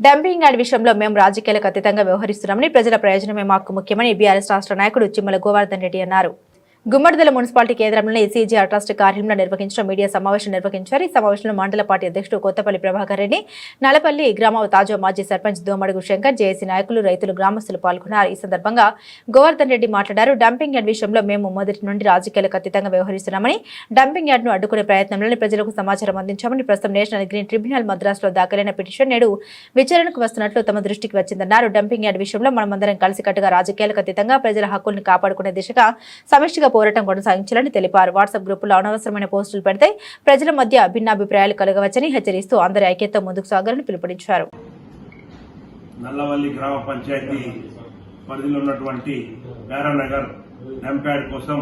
Dumping yard విషయంలో మేము రాజకీయాలకు అతీతంగా వ్యవహరిస్తున్నామని ప్రజల ప్రయోజనమే మాకు ముఖ్యమని బీఆర్ఎస్ రాష్ట్ర నాయకుడు చిమ్మల గోవర్ధన్ రెడ్డి అన్నారు. గుమ్మడిదల మున్సిపాలిటీ కేంద్రంలో ఎస్సీజీఆర్ ట్రస్ట్ కార్యంలో నిర్వహించిన మీడియా సమావేశం నిర్వహించారు. ఈ సమావేశంలో మండల పార్టీ అధ్యక్షుడు కొత్తపల్లి ప్రభాకర్ రెడ్డి నలపల్లి గ్రామ తాజా మాజీ సర్పంచ్ దోమడుగు శంకర్ జేఏసీ నాయకులు రైతులు గ్రామస్తులు పాల్గొన్నారు. ఈ సందర్భంగా గోవర్ధన్ రెడ్డి మాట్లాడారు. డంపింగ్ యార్డ్ విషయంలో మేము మొదటి నుండి రాజకీయాలకు అతీతంగా వ్యవహరిస్తున్నామని డంపింగ్ యార్డ్ను అడ్డుకునే ప్రయత్నంలోని ప్రజలకు సమాచారం అందించామని ప్రస్తుతం నేషనల్ గ్రీన్ ట్రిబ్యునల్ మద్రాసులో దాఖలైన పిటిషన్ నేడు విచారణకు వస్తున్నట్లు తమ దృష్టికి వచ్చిందన్నారు. డంపింగ్ యార్డ్ విషయంలో మనమందరం కలిసికట్టుగా రాజకీయాలకు అతీతంగా ప్రజల హక్కుల్ని కాపాడుకునే దిశగా సమిష్టిగా పోరాటం కొనసాగించాలని తెలిపారు. వాట్సాప్ గ్రూపులో అనవసరమైన పోస్టులు పెడితే ప్రజల మధ్య భిన్నాభిప్రాయాలు కలగవచ్చని హెచ్చరిస్తూ అందరి ఐక్యత ముందుకు సాగాలని పిలుపునిచ్చారు. నల్లవల్లి గ్రామ పంచాయతీ పరిధిలో ఉన్నటువంటి పేరానగర్ డంప్యాడ్ కోసం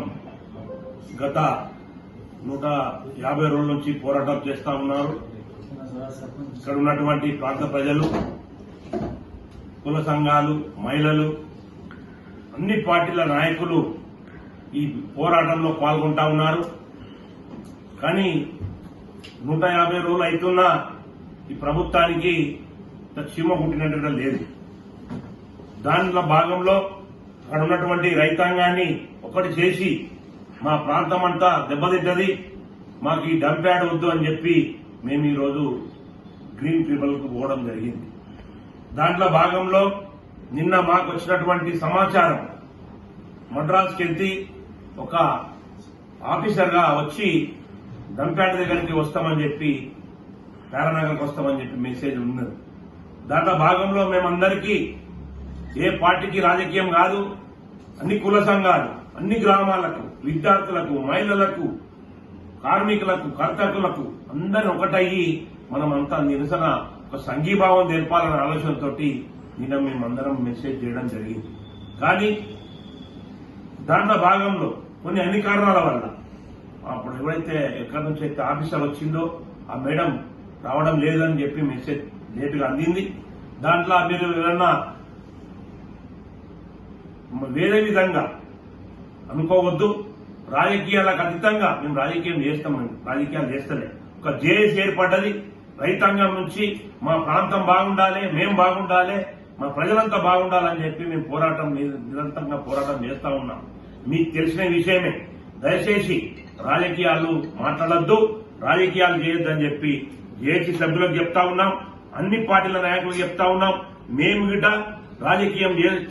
గత నూట యాభై రోజుల నుంచి పోరాటం చేస్తా ఉన్నారు. ఇక్కడ ఉన్నటువంటి ప్రాంత ప్రజలు కుల సంఘాలు మహిళలు అన్ని పార్టీల నాయకులు ఈ పోరాటంలో పాల్గొంటా ఉన్నారు. కానీ నూట యాభై రోజులు అవుతున్నా ఈ ప్రభుత్వానికి ఇంత చీమ పుట్టినట్టుగా లేదు. దానిలో భాగంలో అక్కడ ఉన్నటువంటి రైతాంగాన్ని ఒకటి చేసి మా ప్రాంతం అంతా దెబ్బతింటది. మాకు ఈ డంప్యాడ్ వద్దు అని చెప్పి మేము ఈరోజు గ్రీన్ ట్రిబుల్కు పోవడం జరిగింది. దాంట్లో భాగంలో నిన్న మాకు వచ్చినటువంటి సమాచారం మద్రాసుకెళ్తే ఒక ఆఫీసర్గా వచ్చి దంపేట దగ్గరికి వస్తామని చెప్పి పేరనగర్కి వస్తామని చెప్పి మెసేజ్ ఉన్నది. దాంట్లో భాగంలో మేమందరికీ ఏ పార్టీకి రాజకీయం కాదు అన్ని కుల సంఘాలు అన్ని గ్రామాలకు విద్యార్థులకు మహిళలకు కార్మికులకు కర్తకులకు అందరిని ఒకటయ్యి మనమంతా నిరసన ఒక సంఘీభావం తెలపాలన్న ఆలోచనతో నిన్న మేమందరం మెసేజ్ చేయడం జరిగింది. కానీ దాంట్లో భాగంలో కొన్ని అన్ని కారణాల వల్ల. అప్పుడు ఎవరైతే ఎక్కడి నుంచి అయితే ఆఫీసర్ వచ్చిందో ఆ మేడం రావడం లేదని చెప్పి మెసేజ్ లేటుగా అందింది. దాంట్లో మీరు ఏమన్నా వేరే విధంగా అనుకోవద్దు. రాజకీయాలకు అతీతంగా మేము రాజకీయం చేస్తామండి రాజకీయాలు చేస్తలే. ఒక జేఎస్ ఏర్పడ్డది. రైతాంగం నుంచి మా ప్రాంతం బాగుండాలి మేం బాగుండాలి మా ప్రజలంతా బాగుండాలని చెప్పి మేము పోరాటం నిరంతరంగా పోరాటం చేస్తా ఉన్నాం. మీకు తెలిసిన విషయమే. దయచేసి రాజకీయాలు మాట్లాడద్దు రాజకీయాలు చేయొద్దని చెప్పి ఏసీ సభ్యులకు చెప్తా ఉన్నాం అన్ని పార్టీల నాయకులకు చెప్తా ఉన్నాం. మేము గిట్ట రాజకీయం